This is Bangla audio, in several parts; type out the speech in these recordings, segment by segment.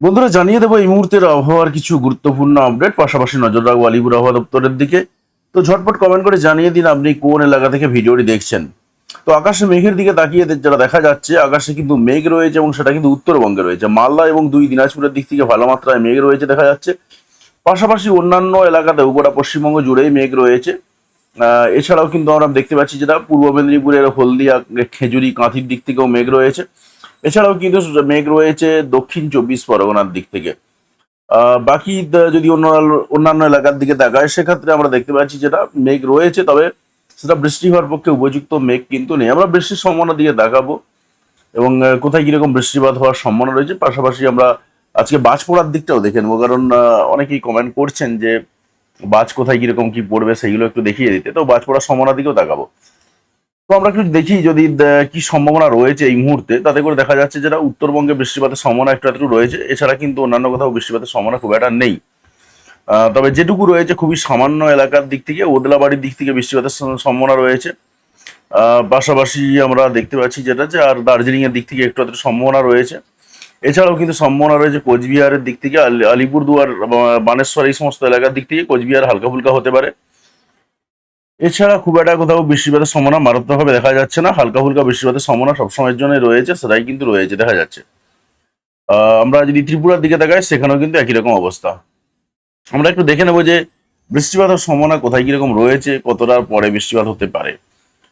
বন্ধুরা, জানিয়ে দেবো এই মুহূর্তের আবহাওয়ার কিছু গুরুত্বপূর্ণ আপডেট। পাশাপাশি নজর রাখব আলিপুর আবহাওয়া দপ্তরের দিকে। তো ঝটপট কমেন্ট করে জানিয়ে দিন আপনি কোন এলাকা থেকে ভিডিওটি দেখছেন। তো আকাশে মেঘের দিকে তাকিয়ে যেটা দেখা যাচ্ছে, আকাশে কিন্তু মেঘ রয়েছে এবং সেটা কিন্তু উত্তরবঙ্গে রয়েছে। মালদা এবং দুই দিনাজপুরের দিক থেকে ভালো মাত্রায় মেঘ রয়েছে দেখা যাচ্ছে। পাশাপাশি অন্যান্য এলাকাতেও গোটা পশ্চিমবঙ্গ জুড়েই মেঘ রয়েছে। এছাড়াও কিন্তু আমরা দেখতে পাচ্ছি যেটা পূর্ব মেদিনীপুরের হলদিয়া, খেজুরি, কাঁথির দিক থেকেও মেঘ রয়েছে। এছাড়াও কিন্তু মেঘ রয়েছে দক্ষিণ চব্বিশ পরগনার দিক থেকে। বাকি যদি অন্য অন্যান্য এলাকার দিকে তাকায়, সেক্ষেত্রে আমরা দেখতে পাচ্ছি যেটা মেঘ রয়েছে, তবে সেটা বৃষ্টি হওয়ার পক্ষে উপযুক্ত মেঘ কিন্তু নেই। আমরা বৃষ্টির সম্ভাবনার দিকে দেখাবো এবং কোথায় কীরকম বৃষ্টিপাত হওয়ার সম্ভাবনা রয়েছে, পাশাপাশি আমরা আজকে বাজ পড়ার দিকটাও দেখে নেব। কারণ অনেকেই কমেন্ট করছেন যে বাজ কোথায় কীরকম কি পড়বে সেগুলো একটু দেখিয়ে দিতে। তো বাজ পড়ার সম্ভাবনার দিকেও তাকাবো। তো আমরা একটু দেখি যদি কি সম্ভাবনা রয়েছে এই মুহূর্তে। তাতে করে দেখা যাচ্ছে যেটা উত্তরবঙ্গে বৃষ্টিপাতের সম্ভাবনা একটু একটু রয়েছে। এছাড়া কিন্তু অন্যান্য কোথাও বৃষ্টিপাতের সম্ভাবনা খুব একটা নেই। তবে যেটুকু রয়েছে খুবই সামান্য এলাকার দিক থেকে, ওদলাবাড়ির দিক থেকে বৃষ্টিপাতের সম্ভাবনা রয়েছে। পাশাপাশি আমরা দেখতে পাচ্ছি যেটা যে, আর দার্জিলিং এর দিক থেকে একটু একটু সম্ভাবনা রয়েছে। এছাড়াও কিন্তু সম্ভাবনা রয়েছে কোচবিহারের দিক থেকে আলিপুরদুয়ার বানেশ্বর এই সমস্ত এলাকার দিক থেকে কোচবিহার হালকা ফুলকা হতে পারে। এছাড়া খুব একটা কোথাও বৃষ্টিপাতের সম্ভাবনা মারাত্মকভাবে দেখা যাচ্ছে না। হালকা ফুলকা বৃষ্টিপাতের সম্ভাবনা সবসময়ের জন্য রয়েছে, সেটাই কিন্তু রয়েছে, দেখা যাচ্ছে। আমরা যদি ত্রিপুরার দিকে তাকাই, সেখানেও কিন্তু একই রকম অবস্থা। আমরা একটু দেখে নেব যে বৃষ্টিপাতের সম্ভাবনা কোথায় কীরকম রয়েছে, কতটা পরে বৃষ্টিপাত হতে পারে।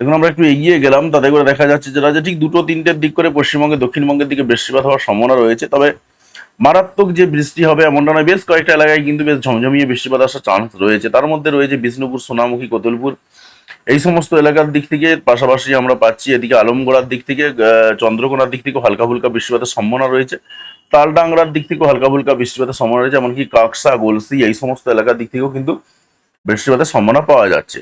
এখন আমরা একটু এগিয়ে গেলাম, তাতে করে দেখা যাচ্ছে যেটা যে ঠিক দুটো তিনটের দিক করে পশ্চিমবঙ্গে, দক্ষিণবঙ্গের দিকে বৃষ্টিপাত হওয়ার সম্ভাবনা রয়েছে। তবে মারাত্মক যে বৃষ্টি হবে এমনটা নয়। বেশ কয়েকটা এলাকায় কিন্তু বেশ ঝমঝমিয়ে বৃষ্টিপাত আসার চান্স রয়েছে। তার মধ্যে রয়েছে বিষ্ণুপুর, সোনামুখী, কোতুলপুর। এই সমস্ত এলাকার দিক থেকে পাশাপাশি আমরা পাচ্ছি এদিকে আলমগড়ার দিক থেকে চন্দ্রকোনার দিক থেকেও হালকা ফুলকা বৃষ্টিপাতের সম্ভাবনা রয়েছে। তালডাংরার দিক থেকেও হালকা ফুলকা বৃষ্টিপাতের সম্ভাবনা রয়েছে, এমনকি কাকসা, গোলসি এই সমস্ত এলাকার দিক থেকেও কিন্তু বৃষ্টিপাতের সম্ভাবনা পাওয়া যাচ্ছে।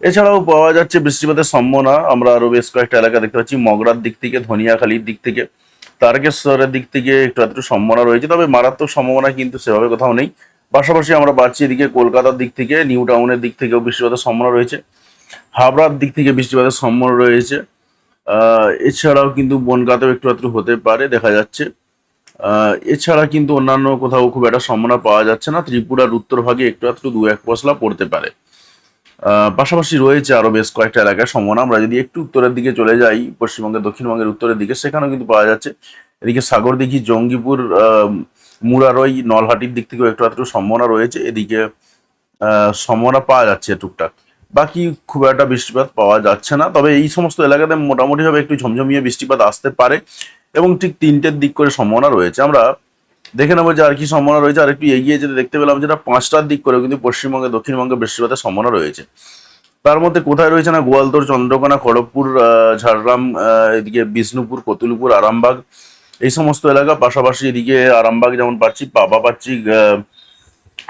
এছাড়াও পাওয়া যাচ্ছে বৃষ্টিপাতের সম্ভাবনা। আমরা আরও বেশ কয়েকটা এলাকা দেখতে পাচ্ছি, মগরার দিক থেকে, ধনিয়াখালীর দিক থেকে। তারকেশ্বরের দিক থেকে একটু একটু সম্ভাবনা রয়েছে, তবে মারাত্মক সম্ভাবনা কিন্তু সেভাবে কোথাও নেই। পাশাপাশি আমরা পাচ্ছি এদিকে কলকাতার দিক থেকে, নিউ টাউনের দিক থেকেও বৃষ্টিপাতের সম্ভাবনা রয়েছে। হাবড়ার দিক থেকে বৃষ্টিপাতের সম্ভাবনা রয়েছে। এছাড়াও কিন্তু বনগাতেও একটু একটু হতে পারে, দেখা যাচ্ছে। এছাড়া কিন্তু অন্যান্য কোথাও খুব একটা সম্ভাবনা পাওয়া যাচ্ছে না। ত্রিপুরার উত্তর ভাগে একটু একটু দু এক পশলা পড়তে পারে। পাশাপাশি রয়েছে আরও বেশ কয়েকটা এলাকায় সম্ভাবনা। আমরা যদি একটু উত্তরের দিকে চলে যাই, পশ্চিমবঙ্গের, দক্ষিণবঙ্গের উত্তরের দিকে, সেখানেও কিন্তু পাওয়া যাচ্ছে। এদিকে সাগরদিঘি জঙ্গিপুর মুরারই, নলহাটির দিক থেকেও একটু একটু সম্ভাবনা রয়েছে। এদিকে সম্ভাবনা পাওয়া যাচ্ছে টুকটাক। বাকি খুব একটা বৃষ্টিপাত পাওয়া যাচ্ছে না, তবে এই সমস্ত এলাকাতে মোটামুটিভাবে একটু ঝমঝমিয়ে বৃষ্টিপাত আসতে পারে এবং ঠিক তিনটের দিক করে সম্ভাবনা রয়েছে। আমরা দেখে নেব যে আর কি সম্ভাবনা রয়েছে, আর একটু এগিয়ে যেতে দেখতে পেলাম যেটা পাঁচটার দিক করে কিন্তু পশ্চিমবঙ্গে, দক্ষিণবঙ্গে বৃষ্টিপাতের সম্ভাবনা রয়েছে। তার মধ্যে কোথায় রয়েছে না গোয়ালতোড় চন্দ্রকোনা, খড়গপুর ঝাড়গ্রাম এদিকে বিষ্ণুপুর, কতুলপুর, আরামবাগ, এই সমস্ত এলাকা। পাশাপাশি এদিকে আরামবাগ যেমন পাচ্ছি, পাবা পাচ্ছি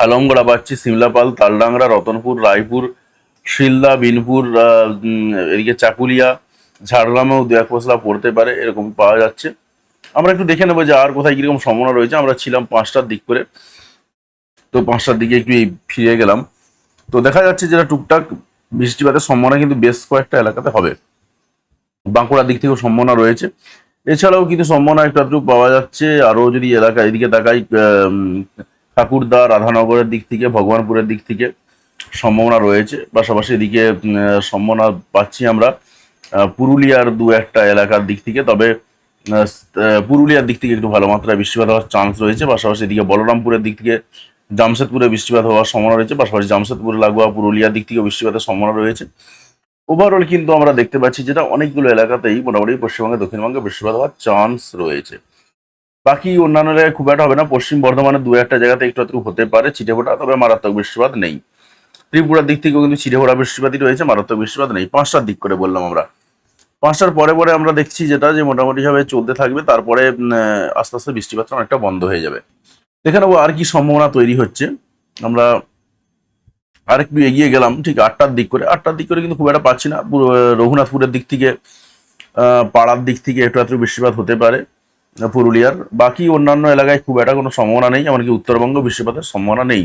আলমগড়া পাচ্ছি, সিমলাপাল, তালডাংরা, রতনপুর, রায়পুর, শিলদা, বিনপুর এদিকে চাকুলিয়া, ঝাড়গ্রামেও দু এক পড়তে পারে, এরকম পাওয়া যাচ্ছে। আমরা একটু দেখে নেব যে আর কোথায় কীরকম সম্ভাবনা রয়েছে। আমরা ছিলাম পাঁচটার দিক করে। তো পাঁচটার দিকে একটু এই ফিরে গেলাম। তো দেখা যাচ্ছে যেটা টুকটাক বৃষ্টিপাতের সম্ভাবনা কিন্তু বেশ কয়েকটা এলাকাতে হবে। বাঁকুড়ার দিক থেকেও সম্ভাবনা রয়েছে। এছাড়াও কিন্তু সম্ভাবনা একটু আধটু পাওয়া যাচ্ছে। আরও যদি এলাকা এদিকে তাকাই ঠাকুরদা, রাধানগরের দিক থেকে, ভগবানপুরের দিক থেকে সম্ভাবনা রয়েছে। পাশাপাশি এদিকে সম্ভাবনা পাচ্ছি আমরা পুরুলিয়ার দু একটা এলাকার দিক থেকে। তবে পুরুলিয়ার দিক থেকে একটু ভালো মাত্রায় বৃষ্টিপাত হওয়ার চান্স রয়েছে। পাশাপাশি এদিকে বলরামপুরের দিক থেকে জামশেদপুরে বৃষ্টিপাত হওয়ার সম্ভাবনা রয়েছে। পাশাপাশি জামশেদপুর, লাগোয়া, পুরুলিয়ার দিক থেকে বৃষ্টিপাতের সম্ভাবনা রয়েছে। ওভারঅল কিন্তু আমরা দেখতে পাচ্ছি যেটা অনেকগুলো এলাকাতেই মোটামুটি পশ্চিমবঙ্গে, দক্ষিণবঙ্গে বৃষ্টিপাত হওয়ার চান্স রয়েছে। বাকি অন্যান্য জায়গায় খুব একটা হবে না। পশ্চিম বর্ধমানের দু একটা জায়গাতে একটু একটু হতে পারে ছিটেফোঁটা, তবে মারাত্মক বৃষ্টিপাত নেই। ত্রিপুরার দিক থেকেও কিন্তু ছিটেফোঁটা বৃষ্টিপাতই রয়েছে, মারাত্মক বৃষ্টিপাত নেই। পাঁচটার দিক করে বললাম আমরা। পাঁচটার পরে পরে আমরা দেখছি যেটা যে মোটামুটিভাবে চলতে থাকবে, তারপরে আস্তে আস্তে বৃষ্টিপাতটা অনেকটা বন্ধ হয়ে যাবে। দেখে নেব আর কি সম্ভাবনা তৈরি হচ্ছে। আমরা আর একটু এগিয়ে গেলাম, ঠিক আটটার দিক করে। আটটার দিক করে কিন্তু খুব একটা পাচ্ছি না। রঘুনাথপুরের দিক থেকে পাড়ার দিক থেকে একটু একটু বৃষ্টিপাত হতে পারে পুরুলিয়ার। বাকি অন্যান্য এলাকায় খুব একটা কোনো সম্ভাবনা নেই, এমনকি উত্তরবঙ্গ বৃষ্টিপাতের সম্ভাবনা নেই।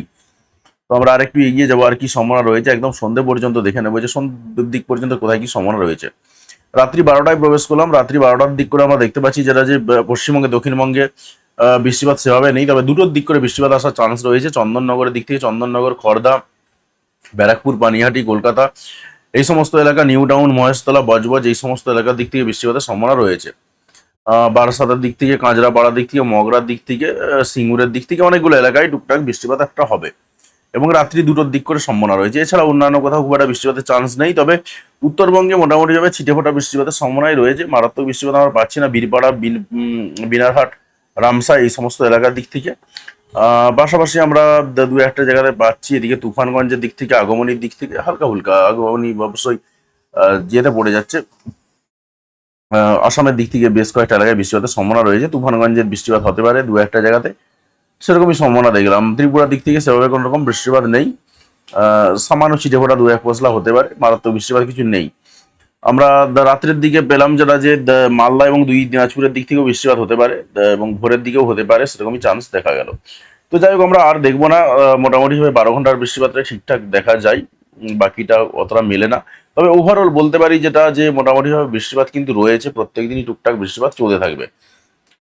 তো আমরা আর একটু এগিয়ে যাব, আর কি সম্ভাবনা রয়েছে। একদম সন্ধে পর্যন্ত দেখে নেব যে সন্ধ্যের দিক পর্যন্ত কোথায় কি সম্ভাবনা রয়েছে। রাত্রি বারোটায় প্রবেশ করলাম। রাত্রি বারোটার দিক করে আমরা দেখতে পাচ্ছি যেটা যে পশ্চিমবঙ্গে, দক্ষিণবঙ্গে বৃষ্টিপাত সেভাবে নেই। তবে দুটোর দিক করে বৃষ্টিপাত আসার চান্স রয়েছে। চন্দননগরের দিক থেকে চন্দননগর খড়দা ব্যারাকপুর, পানিহাটি, কলকাতা, এই সমস্ত এলাকা নিউ টাউন মহেশতলা, বজবজ, এই সমস্ত এলাকার দিক থেকে বৃষ্টিপাতের সম্ভাবনা রয়েছে। বারাসাতের দিক থেকে, কাঁচরাপাড়ার দিক থেকে, মগরার দিক থেকে সিঙ্গুরের দিক থেকে অনেকগুলো এলাকায় টুকটাক বৃষ্টিপাত একটা হবে। এবং রাত্রি দুটোর দিক করে সম্ভাবনা রয়েছে। এছাড়া অন্যান্য কোথাও খুব একটা বৃষ্টিপাতের চান্স নেই, তবে উত্তরবঙ্গে মোটামুটি ভাবে ছিটে ফোটা বৃষ্টিপাতের সম্ভাবনাই রয়েছে। মারাত্মক বৃষ্টিপাত আমরা পাচ্ছি না, বীরপাড়া বিনারহাট, রামসা এই সমস্ত এলাকার দিক থেকে। পাশাপাশি আমরা দু একটা জায়গাতে পাচ্ছি, এদিকে তুফানগঞ্জের দিক থেকে, আগমনীর দিক থেকে হালকা হুলকা আগমনী অবশ্যই যেতে পড়ে যাচ্ছে। আসামের দিক থেকে বেশ কয়েকটা এলাকায় বৃষ্টিপাতের সম্ভাবনা রয়েছে। তুফানগঞ্জের বৃষ্টিপাত হতে পারে দু, একটা জায়গাতে। সেরকমই সম্ভাবনা দেখলাম। ত্রিপুরার দিক থেকে সেভাবে কোনো রকম বৃষ্টিপাত নেই। সামান্য ছিটে ফোটা দু এক পশলা হতে পারে মারাত্মক বৃষ্টিপাত কিছু নেই। আমরা রাত্রের দিকে পেলাম যেটা যে মালদা এবং দুই দিনাজপুরের দিক থেকেও বৃষ্টিপাত হতে পারে এবং ভোরের দিকেও হতে পারে সেরকমই চান্স দেখা গেল। তো যাই হোক আমরা আর দেখব না আহ, মোটামুটি ভাবে বারো ঘণ্টার বৃষ্টিপাতটা ঠিকঠাক দেখা যায় বাকিটা অতটা মেলে না। তবে ওভারঅল বলতে পারি যেটা যে মোটামুটি ভাবে বৃষ্টিপাত কিন্তু রয়েছে প্রত্যেক দিনই টুকটাক বৃষ্টিপাত চলতে থাকবে।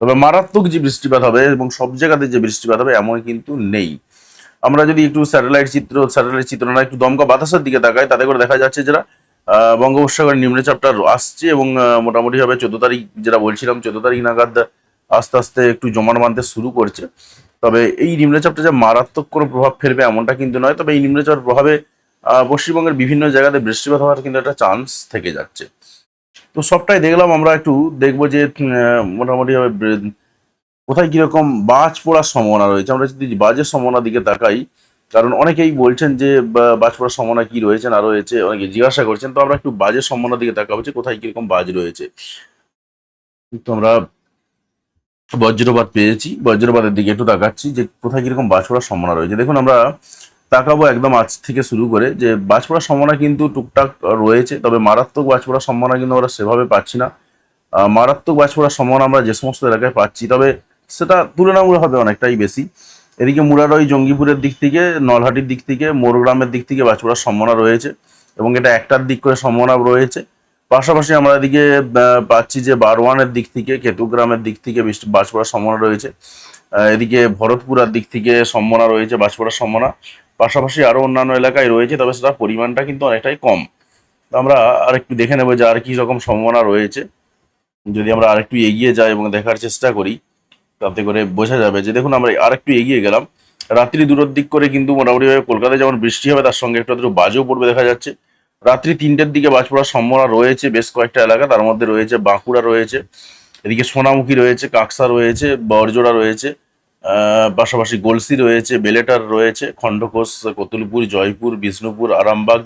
তবে মারাত্মক যে বৃষ্টিপাত হবে এবং সব জায়গাতে যে বৃষ্টিপাত হবে এমন কিন্তু নেই। আমরা যদি একটু স্যাটেলাইট চিত্র স্যাটেলাইট চিত্র না একটু দমকা বাতাসের দিকে তাকাই তাতে করে দেখা যাচ্ছে যারা বঙ্গোপসাগরের নিম্নচাপটা আসছে এবং আহ, মোটামুটি ভাবে চোদ্দ তারিখ যেটা বলছিলাম চোদ্দ তারিখ নাগাদ আস্তে আস্তে একটু জমাট বাঁধতে শুরু করছে। তবে এই নিম্নচাপটা যে মারাত্মক কোনো প্রভাব ফেলবে এমনটা কিন্তু নয় তবে এই নিম্নচাপের প্রভাবে পশ্চিমবঙ্গের বিভিন্ন জায়গাতে বৃষ্টিপাত হওয়ার কিন্তু একটা চান্স থেকে যাচ্ছে। তো সবটাই দেখলাম, আমরা একটু দেখব যে মোটামুটি কোথায় কীরকম বাজ পড়ার সম্ভাবনা রয়েছে। আমরা যদি বাজের সম্ভাবনার দিকে তাকাই, কারণ অনেকেই বলছেন যে বাজ পড়ার সম্ভাবনা কি রয়েছে, না রয়েছে, অনেকে জিজ্ঞাসা করছেন, তো আমরা একটু বাজের সম্ভাবনার দিকে তাকাবো যে, কোথায় কীরকম বাজ রয়েছে। তো আমরা বজ্রপাত পেয়েছি, বজ্রপাতের দিকে একটু তাকাচ্ছি যে, কোথায় কীরকম বাজ পড়ার সম্ভাবনা রয়েছে। দেখুন, আমরা তাকাবো একদম আজ থেকে শুরু করে যে বাজ পড়ার সম্ভাবনা কিন্তু টুকটাক রয়েছে, তবে মারাত্মক বাজ পড়ার সম্ভাবনা কিন্তু আমরা সেভাবে পাচ্ছি না। মারাত্মক বাজ পড়ার সম্ভাবনা আমরা যে সমস্ত এলাকায় পাচ্ছি, তবে সেটা তুলনামূলকভাবে অনেকটাই বেশি। এদিকে মুরারই, জঙ্গিপুরের দিক থেকে, নলহাটির দিক থেকে, মোরগ্রামের দিক থেকে বাজ পড়ার সম্ভাবনা রয়েছে এবং এটা একটার দিক করে সম্ভাবনা রয়েছে। পাশাপাশি আমরা এদিকে পাচ্ছি যে বারওয়ানের দিক থেকে, কেতুগ্রামের দিক থেকে বাজ পড়ার সম্ভাবনা রয়েছে। এদিকে ভরতপুরার দিক থেকে সম্ভাবনা রয়েছে বাজ পড়ার সম্ভাবনা। পাশাপাশি আরও অন্যান্য এলাকায় রয়েছে, তবে সেটার পরিমাণটা কিন্তু অনেকটাই কম। তো আমরা আরেকটু দেখে নেব যে আর কি রকম সম্ভাবনা রয়েছে। যদি আমরা আরেকটু এগিয়ে যাই এবং দেখার চেষ্টা করি, তাতে করে বোঝা যাবে যে দেখুন, আমরা আরেকটু এগিয়ে গেলাম। রাত্রি দুটোর দিক করে কিন্তু মোটামুটি ভাবে কলকাতায় যেমন বৃষ্টি হবে, তার সঙ্গে একটু আধটু বাজও পড়বে দেখা যাচ্ছে। রাত্রি তিনটের দিকে বাজ পড়ার সম্ভাবনা রয়েছে বেশ কয়েকটা এলাকা, তার মধ্যে রয়েছে বাঁকুড়া রয়েছে, এদিকে সোনামুখী রয়েছে, কাকসা রয়েছে, বরজোড়া রয়েছে পাশাপাশি গলসি রয়েছে, বেলেটার রয়েছে খণ্ডঘোষ কতুলপুর, জয়পুর, বিষ্ণুপুর, আরামবাগ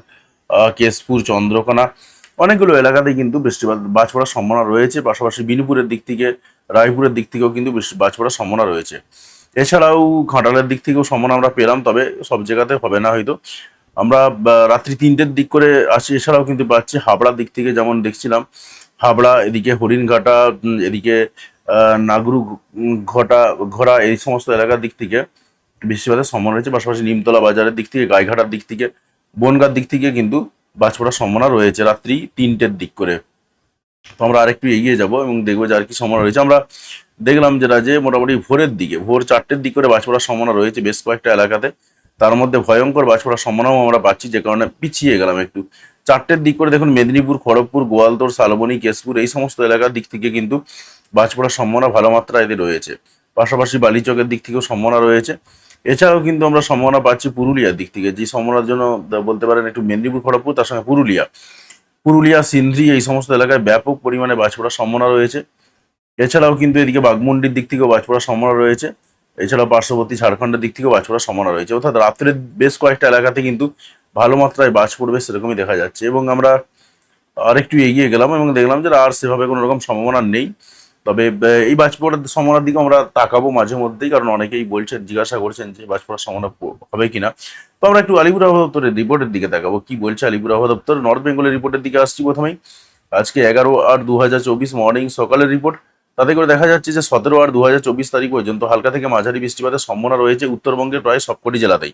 কেশপুর, চন্দ্রকোনা। অনেকগুলো এলাকাতেই কিন্তু বৃষ্টিপাত বাজ পড়ার সম্ভাবনা রয়েছে। পাশাপাশি বিনুপুরের দিক থেকে, রায়পুরের দিক থেকেও কিন্তু বাজ পড়ার সম্ভাবনা রয়েছে। এছাড়াও ঘাটালের দিক থেকেও সম্ভাবনা আমরা পেলাম, তবে সব জায়গাতে হবে না হয়তো। আমরা রাত্রি তিনটের দিক করে আসি, এছাড়াও কিন্তু পাচ্ছি হাবড়ার দিক থেকে যেমন দেখছিলাম। হাবড়া, এদিকে হরিণঘাটা এদিকে নাগরু ঘটা, ঘোড়া, এই সমস্ত এলাকার দিক থেকে বৃষ্টিপাতের সম্ভাবনা রয়েছে, পাশাপাশি নিমতলা বাজারের দিক থেকে, গাইঘাটার দিক থেকে, বনগার দিক থেকে কিন্তু বাজ পড়ার সম্ভাবনা রয়েছে রাত্রি তিনটের দিক করে। তো আমরা আরেকটু এগিয়ে যাব এবং দেখব যে আর কি সম্ভাবনা রয়েছে। আমরা দেখলাম যেটা যে মোটামুটি ভোরের দিকে, ভোর চারটের দিক করে বাজ পড়ার সম্ভাবনা রয়েছে বেশ কয়েকটা এলাকাতে। তার মধ্যে ভয়ঙ্কর বাজ পড়ার সম্ভাবনাও আমরা পাচ্ছি, যে কারণে পিছিয়ে গেলাম একটু। চারটের দিক করে দেখুন, মেদিনীপুর, খড়গপুর গোয়ালতোড় শালবনী, কেশপুর, এই সমস্ত এলাকার দিক থেকে কিন্তু বাজ পড়ার সম্ভাবনা ভালো মাত্রায় এদের রয়েছে। পাশাপাশি বালিচকের দিক থেকেও সম্ভাবনা রয়েছে। এছাড়াও কিন্তু আমরা সম্ভাবনা পাচ্ছি পুরুলিয়ার দিক থেকে। যে সম্ভাবনার জন্য বলতে পারেন একটু মেদিনীপুর, খড়গপুর, তার সঙ্গে পুরুলিয়া। পুরুলিয়া সিন্ধ্রি এই সমস্ত এলাকায় ব্যাপক পরিমাণে বাজ পড়ার সম্ভাবনা রয়েছে। এছাড়াও কিন্তু এদিকে বাগমুন্ডির দিক থেকেও বাজ পড়ার সম্ভাবনা রয়েছে। এছাড়াও পার্শ্ববর্তী ঝাড়খণ্ডের দিক থেকেও বাজ পড়ার সম্ভাবনা রয়েছে। অর্থাৎ রাত্রের বেশ কয়েকটা এলাকাতে কিন্তু ভালো মাত্রায় বাজ পড়বে সেরকমই দেখা যাচ্ছে। এবং আমরা আরেকটু এগিয়ে গেলাম এবং দেখলাম যে আর সেভাবে কোনো রকম সম্ভাবনা নেই। তবে এই বাজ পড়ার সম্ভাবনার দিকে আমরা তাকাবো মাঝে মধ্যেই, কারণ অনেকেই বলছেন, জিজ্ঞাসা করছেন যে বাজ পড়ার সম্ভাবনা প- হবে কিনা। তো আমরা একটু আলিপুর আবহাওয়া দপ্তরের রিপোর্টের দিকে তাকাবো। কি বলছে আলিপুর আবহাওয়া দপ্তর? নর্থ বেঙ্গলের রিপোর্টের দিকে আসছি প্রথমেই। আজকে এগারো আট দু হাজার চব্বিশ মর্নিং সকালের রিপোর্ট। তাতে করে দেখা যাচ্ছে যে সতেরো আট দু হাজার চব্বিশ তারিখ পর্যন্ত হালকা থেকে মাঝারি বৃষ্টিপাতের সম্ভাবনা রয়েছে উত্তরবঙ্গের প্রায় সবকটি জেলাতেই।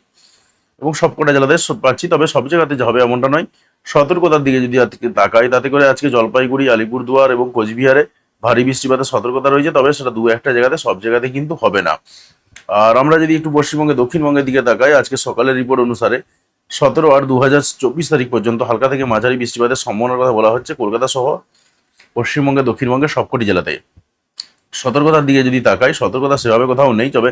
এবং সবকটা জেলাতে পাচ্ছি, তবে সব জায়গাতে হবে এমনটা নয়। সতর্কতার দিকে যদি আজকে তাকাই, তাতে করে আজকে জলপাইগুড়ি, আলিপুরদুয়ার এবং কোচবিহারে ভারী বৃষ্টিপাতের সতর্কতা রয়েছে, তবে সেটা দু একটা জায়গাতে, সব জায়গাতে কিন্তু হবে না। আর আমরা যদি একটু পশ্চিমবঙ্গে, দক্ষিণবঙ্গের দিকে তাকাই, আজকে সকালের রিপোর্ট অনুসারে সতেরো আর দু হাজার চব্বিশ তারিখ পর্যন্ত হালকা থেকে মাঝারি বৃষ্টিপাতের সম্ভাবনার কথা বলা হচ্ছে কলকাতা সহ পশ্চিমবঙ্গে, দক্ষিণবঙ্গের সবকটি জেলাতে। সতর্কতার দিকে যদি তাকাই, সতর্কতা সেভাবে কোথাও নেই, তবে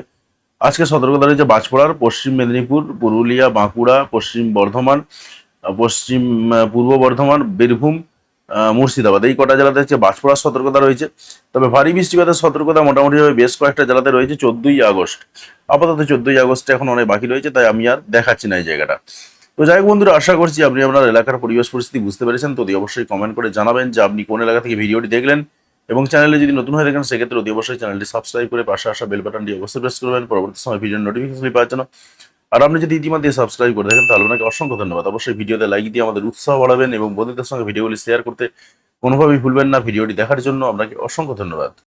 আজকে সতর্কতা রয়েছে বাজপড়ার পশ্চিম মেদিনীপুর, পুরুলিয়া, বাঁকুড়া, পশ্চিম বর্ধমান পশ্চিম পূর্ব বর্ধমান, বীরভূম মুর্শিদাবাদ। এই কটা জেলাতে হচ্ছে বাজপড়ার সতর্কতা রয়েছে। তবে ভারী বৃষ্টিপাতের সতর্কতা মোটামুটিভাবে বেশ কয়েকটা জেলাতে রয়েছে, চোদ্দই আগস্ট। আপাতত চোদ্দই আগস্ট এখন অনেক বাকি রয়েছে, তাই আমি আর দেখাচ্ছি না এই জায়গাটা। তো যাই হোক বন্ধুরা, আশা করছি আপনি আপনার এলাকার পরিবেশ পরিস্থিতি বুঝতে পেরেছেন। তো অবশ্যই কমেন্ট করে জানাবেন যে আপনি কোন এলাকা থেকে ভিডিওটি দেখলেন এবং চ্যানেলে যদি নতুন হয়ে থাকেন, সেক্ষেত্রে অতি অবশ্যই চ্যানেলটি সাবস্ক্রাইব করে পাশে আসা বেল বাটনটি অবশ্যই প্রেস করবেন। পরবর্তী সময় ভিডিওর নোটিফিকেশন পাওয়ার জন্য। আর আপনি যদি ইতিমধ্যে সাবস্ক্রাইব করে থাকেন, তাহলে আপনাকে অসংখ্য ধন্যবাদ। অবশ্যই ভিডিওতে লাইক দিয়ে আমাদের উৎসাহ বাড়াবেন এবং বন্ধুদের সঙ্গে ভিডিওগুলি শেয়ার করতে কোনোভাবেই ভুলবেন না। ভিডিওটি দেখার জন্য আপনাকে অসংখ্য ধন্যবাদ।